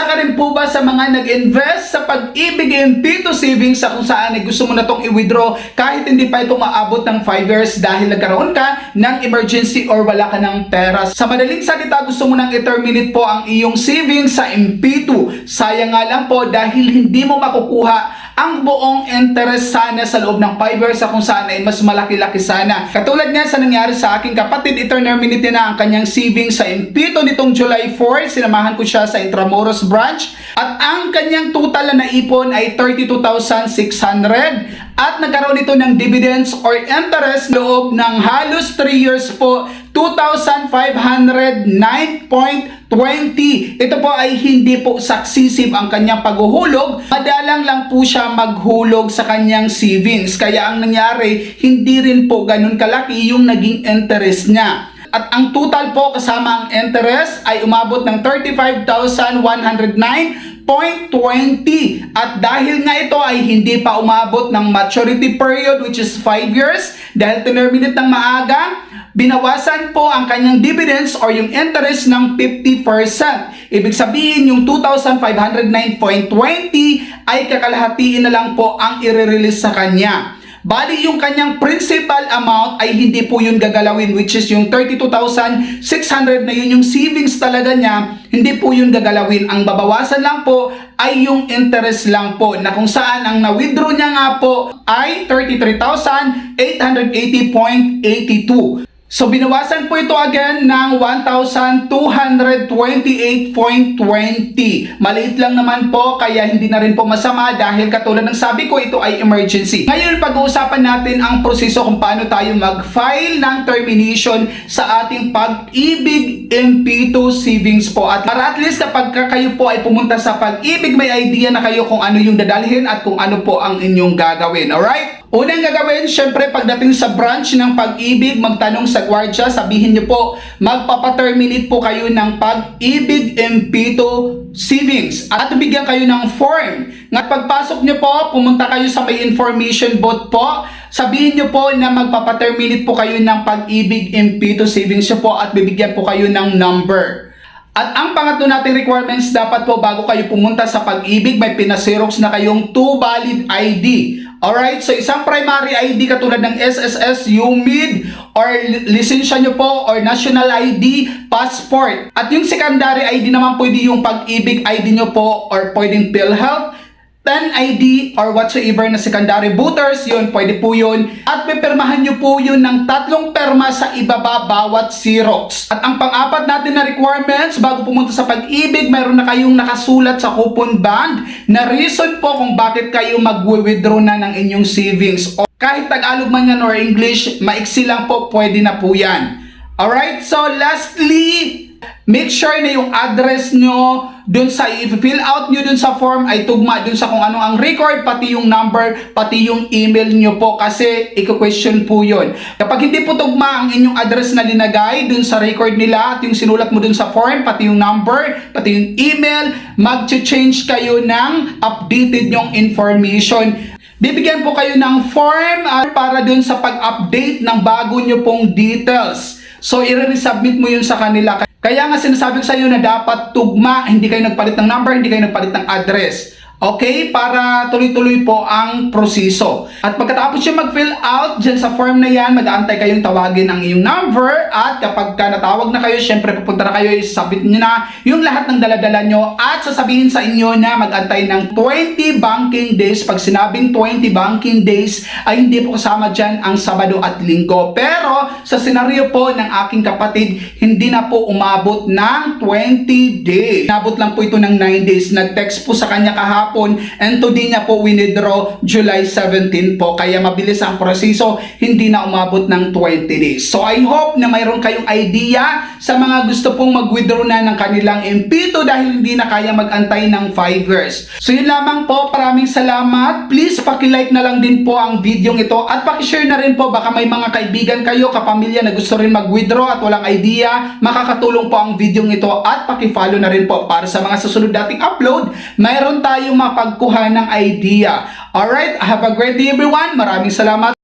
Isa ka rin po ba sa mga nag-invest sa pag-ibig MP2 savings sa kung saan ay gusto mo na itong i-withdraw kahit hindi pa ito maabot ng 5 years dahil nagkaroon ka ng emergency or wala ka ng pera. Sa madaling salita, gusto mo nang i-terminate po ang iyong savings sa MP2. Sayang nga lang po dahil hindi mo makukuha ang buong interest sana sa loob ng 5 years sa kung saan ay mas malaki-laki sana. Katulad nga sa nangyari sa aking kapatid, iterminate na ang kanyang savings sa MP2 nitong July 4. Sinamahan ko siya sa Intramuros branch at ang kanyang total na naipon ay 32,600 at nagkaroon ito ng dividends or interest loob ng halos 3 years po 2,509.20. Ito po ay hindi po successive ang kanyang paghuhulog. Madalang lang po siya maghulog sa kanyang savings. Kaya ang nangyari, hindi rin po ganun kalaki yung naging interest niya. At ang total po kasama ang interest ay umabot ng 35,109.20 at dahil nga ito ay hindi pa umabot ng maturity period which is 5 years dahil terminate ng maaga binawasan po ang kanyang dividends or yung interest ng 50%. Ibig sabihin yung 2,509.20 ay kakalahatiin na lang po ang i-release sa kanya. Bali yung kanyang principal amount ay hindi po yun gagalawin which is yung 32,600 na yun yung savings talaga niya, hindi po yun gagalawin. Ang babawasan lang po ay yung interest lang po na kung saan ang na-withdraw niya nga po ay 33,880.82. So binawasan po ito again ng 1,228.20. Maliit lang naman po kaya hindi na rin po masama dahil katulad ng sabi ko ito ay emergency. Ngayon pag-uusapan natin ang proseso kung paano tayo mag-file ng termination sa ating pag-ibig MP2 savings po. At para at least kapag ka kayo po ay pumunta sa pag-ibig may idea na kayo kung ano yung dadalhin at kung ano po ang inyong gagawin. Alright? Unang gagawin, syempre pagdating sa branch ng pag-ibig, magtanong sa gwardya, sabihin niyo po, magpapaterminate po kayo ng pag-ibig MP2 savings at bigyan kayo ng form. Nga pagpasok niyo po, pumunta kayo sa may information booth po, sabihin niyo po na magpapaterminate po kayo ng pag-ibig MP2 savings niyo po at bibigyan po kayo ng number. At ang pangatlo nating requirements, dapat po bago kayo pumunta sa pag-ibig, may pinasirox na kayong two valid ID. Alright, so isang primary ID katulad ng SSS, UMID, or lisensya nyo po, or national ID, passport. At yung secondary ID naman pwede yung pag-ibig ID nyo po, or pwedeng PhilHealth, 10 ID or whatsoever na secondary voters, yun, pwede po yun. At pipirmahan nyo po yun ng tatlong perma sa ibaba bawat Xerox. At ang pang-apat natin na requirements, bago pumunta sa pag-ibig, mayroon na kayong nakasulat sa coupon band na reason po kung bakit kayo mag-withdraw na ng inyong savings. O kahit Tagalog man yan or English, maiksi lang po, pwede na po yan. Alright, so lastly, make sure na yung address nyo dun sa i-fill out nyo dun sa form ay tugma dun sa kung ano ang record, pati yung number, pati yung email nyo po kasi i-question po yun. Kapag hindi po tugma ang inyong address na linagay dun sa record nila at yung sinulat mo dun sa form, pati yung number, pati yung email, mag-change kayo ng updated yung information. Bibigyan po kayo ng form uh, para dun sa pag-update ng bago nyo pong details. So, i-resubmit mo yun sa kanila. Kaya nga sinasabi ko sa iyo na dapat tugma, hindi kayo nagpalit ng number, hindi kayo nagpalit ng address. Okay? Para tuloy-tuloy po ang proseso. At pagkatapos yung mag-fill out dyan sa form na yan, mag-aantay kayong tawagin ang iyong number at kapag ka natawag na kayo, syempre pupunta na kayo, isabit nyo na yung lahat ng daladala nyo at sasabihin sa inyo na mag-antay ng 20 banking days. Pag sinabing 20 banking days, ay hindi po kasama dyan ang Sabado at Linggo. Pero sa senaryo po ng aking kapatid, hindi na po umabot ng 20 days. Inabot lang po ito ng 9 days. Nag-text po sa kanya kahapon and today niya po winidraw July 17 po. Kaya mabilis ang proseso, hindi na umabot ng 20 days. So I hope na mayroon kayong idea sa mga gusto pong mag-withdraw na ng kanilang MP2 dahil hindi na kaya mag-antay ng 5 years. So yun lamang po, maraming salamat. Please paki-like na lang din po ang video ito at paki-share na rin po baka may mga kaibigan kayo, kapamilya na gusto rin mag-withdraw at walang idea, makakatulong po ang video ito at paki-follow na rin po para sa mga susunod dating upload. Mayroon tayong mapagkuha ng idea. Alright, have a great day everyone. Maraming salamat.